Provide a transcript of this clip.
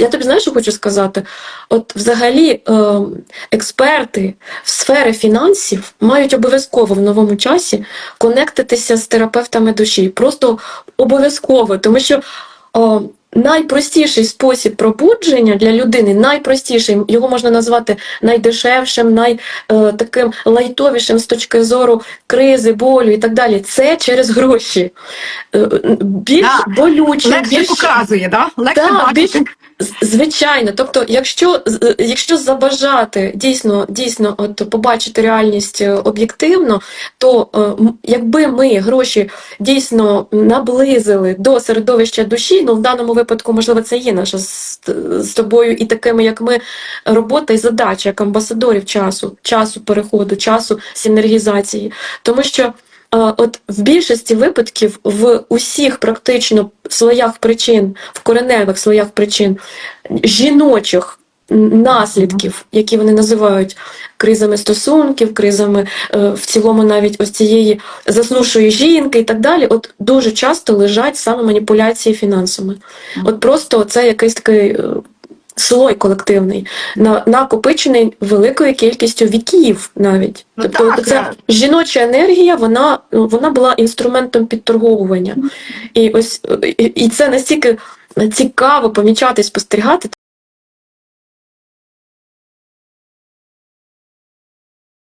Я тобі знаєш, що хочу сказати? От взагалі е, експерти в сфері фінансів мають обов'язково в новому часі конектитися з терапевтами душі. Просто обов'язково, тому що о, найпростіший спосіб пробудження для людини, найпростіший, його можна назвати найдешевшим, най, е, таким лайтовішим з точки зору кризи, болю і так далі. Це через гроші. Е, Більш Так. болюче, Легше більш показує, да? Легше Так, бачити. З- Звичайно, тобто, якщо з- якщо забажати дійсно дійсно от побачити реальність е, об'єктивно, то е, якби ми гроші дійсно наблизили до середовища душі, ну в даному випадку, можливо, це є наша з, з тобою і такими, як ми, робота і задача як амбасадорів часу, часу переходу, часу синергізації, тому що. От в більшості випадків в усіх практично слоях причин, в кореневих слоях причин жіночих наслідків, які вони називають кризами стосунків, кризами е, в цілому навіть ось цієї заснувшої жінки і так далі, от дуже часто лежать саме маніпуляції фінансами. От просто це якийсь такий е, слой колективний, на, накопичений великою кількістю віків навіть. Ну тобто так, це так. жіноча енергія, вона, вона була інструментом підторговування. І ось і, і це настільки цікаво помічати, спостерігати.